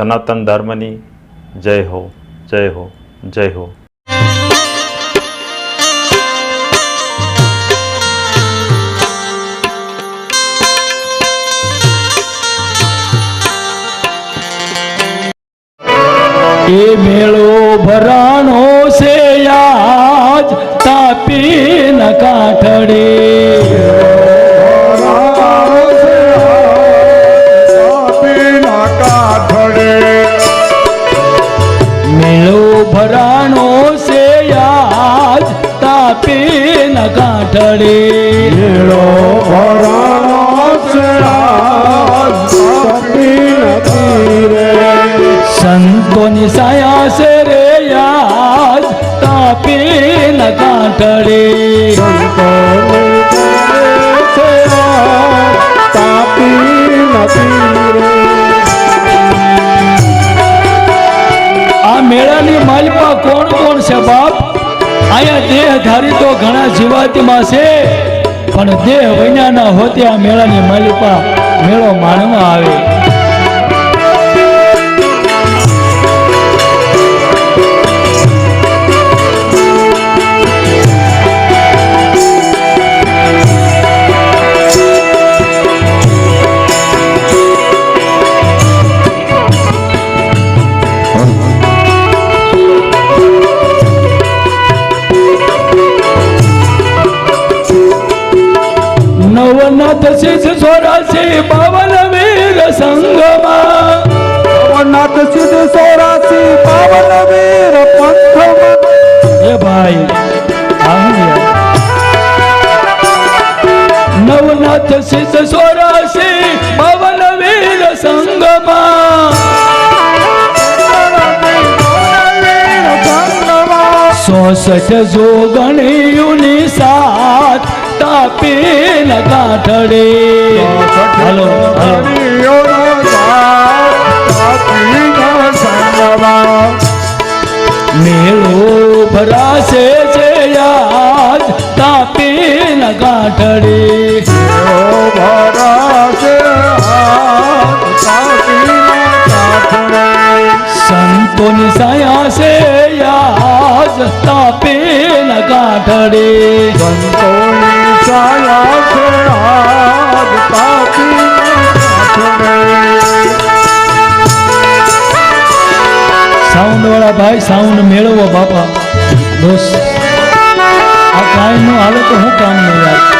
સનાતન ધર્મની જય હો જય હો જય હો. એ મેળો ભરાણો છે આજ તાપી આ મેળાની માલિકા કોણ કોણ છે બાપ? અહીંયા દેહધારી તો ઘણા જીવાતમાં છે, પણ દેહ વૈનાના હોતે આ મેળાની માલિકા મેળો માણવા આવે. स्वराशी पवनवीर संगमा. सोसठ जोगणी युनि सात तापीन काठडे हॅलो તાપી ન પાપી સાઉન્ડ વાળા ભાઈ સાઉન્ડ મેળવો બાપા. દોસ્ત આ કાંઈ નું હાલે તો હું કામ નહીં યાર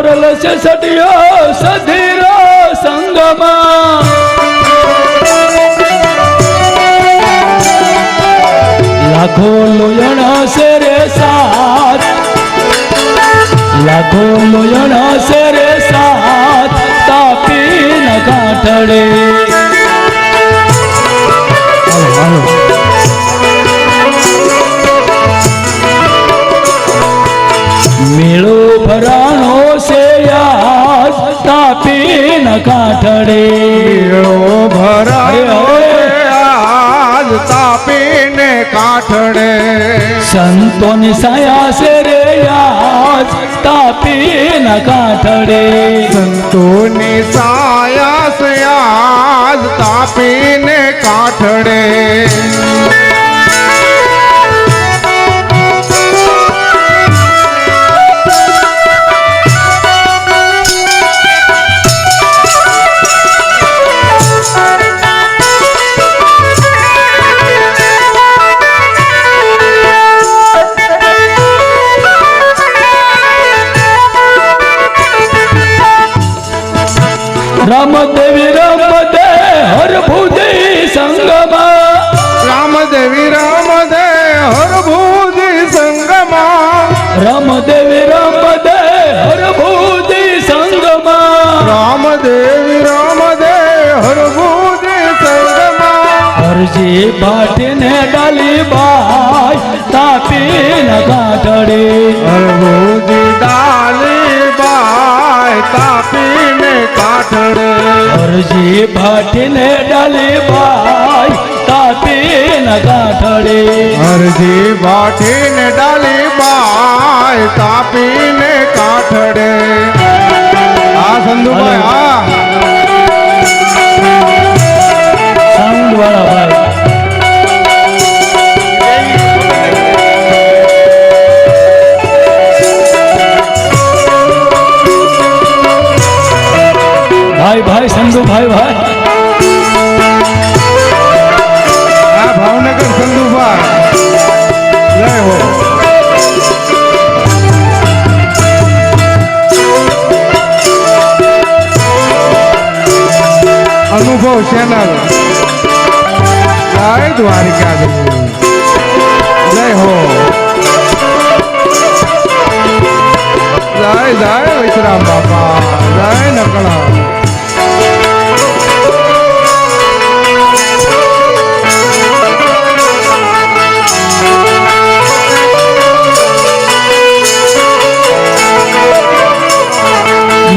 જેસલ છે સડિયો સધીરો સંગમાં. લાખો લોયણા શેરે કાંઠડે. આજ તાપીને કાઠડે. સંતોની સયા છે રે આજ તાપી ન કાંઠડે. સંતોની છે આજ તાપીને કાઠડે. રામદેવ રામદે હરભૂતિ સંગમાં રામદેવ રામદેવ હરભુજ સંગમાં હરજી ભાટીને ડાલી બાઈ તાપી ન કાઢડે હરભુજ ડાલી બાય તાપીને કાઠડે હરજી ભાટીને ડાલી બાઈ તાપી ન કાઢડે હરજી ભાટીને ડાલી અનુભવ ચેનલ જય દ્વારિકા જય હો. જય જય વિશ્રામ બાપા. જય નકળા.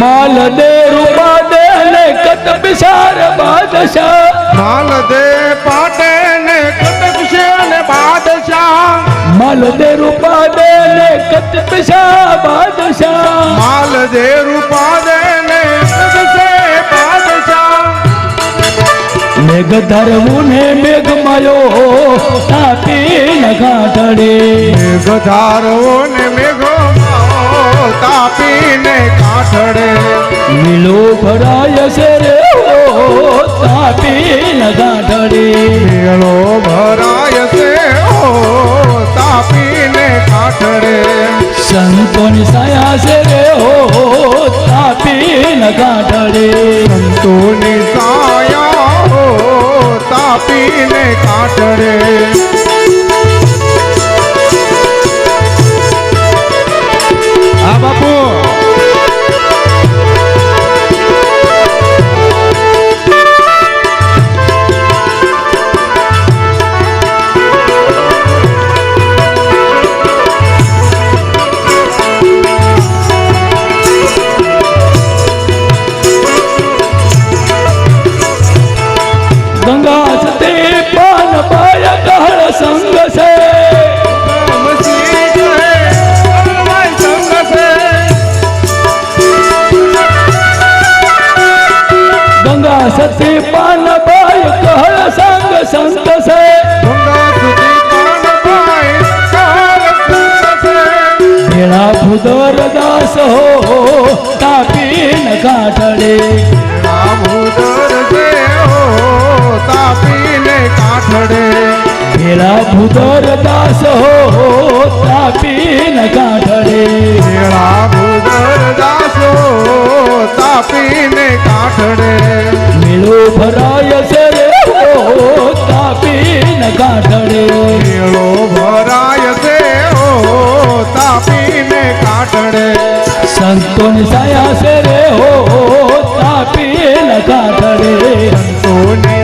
માલ દે રૂપા દે ને કત બિસાર બાદશાહ માલ દે પાટે ને કટક છે ને બાદશાહ. માલ દે રૂપા દે ને કત બિસાર બાદશાહ. માલ દે રૂપા દે ને કટક છે બાદશાહ મેઘ ધરવું ને મેઘ માયો તાપી ન ગાંઠડે મેઘ ધારવો ને મેઘો તાપીને કાઠડે લીલો ભરાય છે રે ઓ તાપીને કાઠડે મેળો ભરાય છે ઓ તાપીને કાઠડે સંતોની સાયા છે રે ઓ તાપીને કાઠડે સંતોની સાયા ઓ તાપીને કાઠડે ભેળા ભૂદર દાસ હો તાપી ન કાઢડે. ભેળા ભૂદર દાસ હો તાપી ન કાઢડે કેળા હો તાપી તાપીને કાઢડે. મેળો ભરાય છે રે હો તાપી ન કાઢડે. ઓ તાપીને કાઠડે સંતોની સાયા છે રે હો તાપીને કાઢડે સોની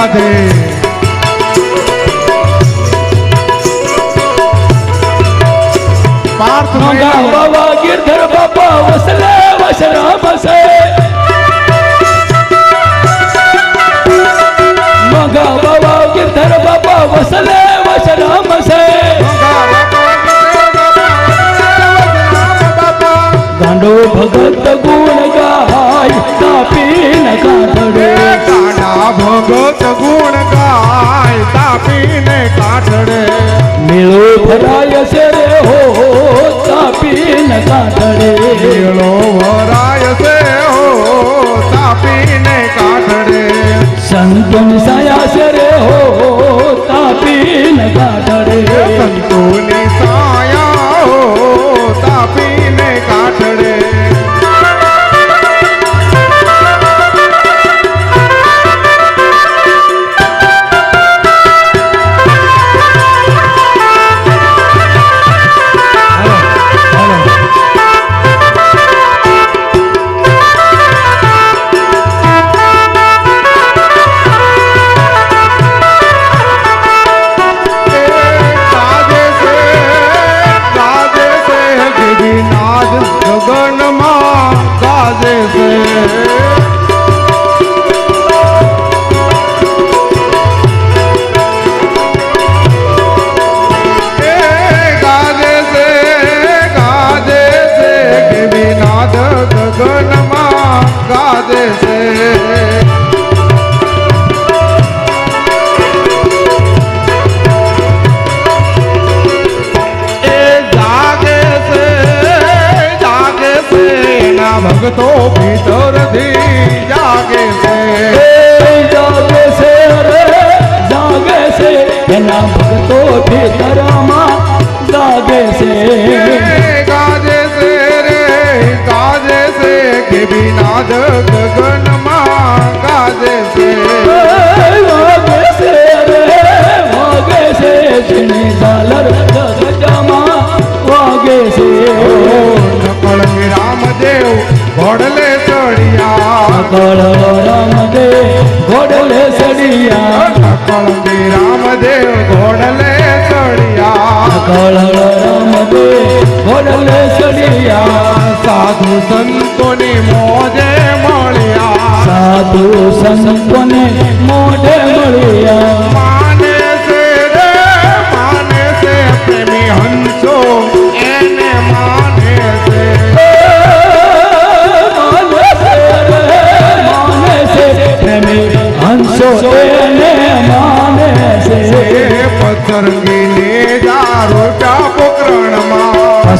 राधे पार्थ बाबा गिरधर बाबा वसले वसरा बसे मंगा बाबा गिरधर बाबा वसले वसरा बसे गांडो भगत गुण गाय तापी नका धड़े गाना भगत ભરાય છે રે હો તાપીન કાઢડે મેળો ભરાય છે હો તાપીને કાઢડે સંતોન સાયા છે રે હો તાપીન કાઢડે સંતોને આજ ગગનમાં તો ભીતરથી જાગે છે. જાગે છે રે જાગે છે. એના ભક્તો ભીતરમાં જાગે છે. ગાજે છે રે ગાજે છે કે બિના ગગનમાં ગાજે છે. વાગે છે રે વાગે છે. જેને કળવ રામદેવ ઘોડલે સડિયા કળવે રામદેવ ઘોડલે સડિયા કળવ રામદેવ ઘોડલે સડિયા સાધુ સંતોને મોજે મળ્યા. સાધુ સંતોને મોઢે મળ્યા.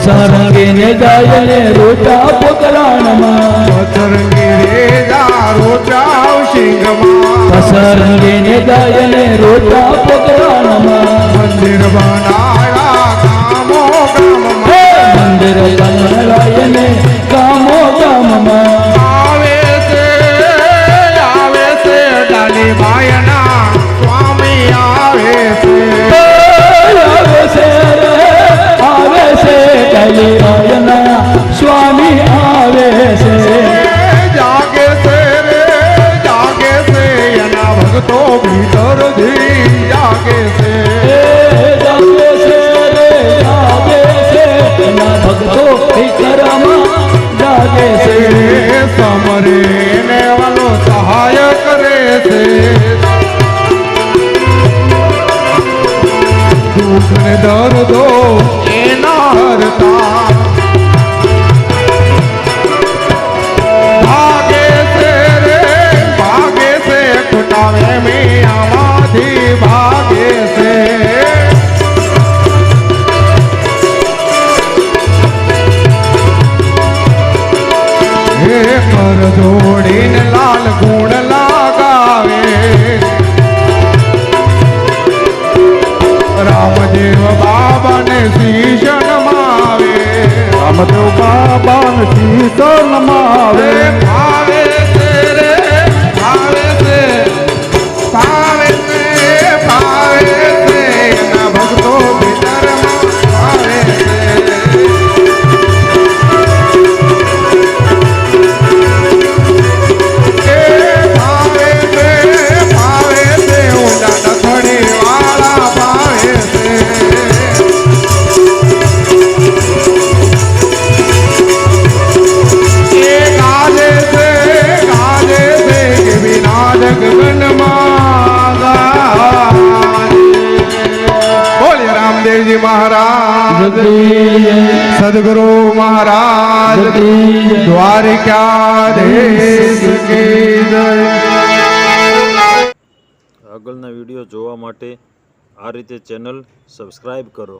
સરંગીને જાય ને રોટા પોતરાણમાં સરંગીને જા રોટા શિંગમાં. સરંગીને જાય ને રોટા પોતરાણમાં મંદિર બના দরদ સદગુરુ મહારાજ દ્વારિકાધીશ આગળના વીડિયો જોવા માટે આ રીતે ચેનલ સબસ્ક્રાઈબ કરો.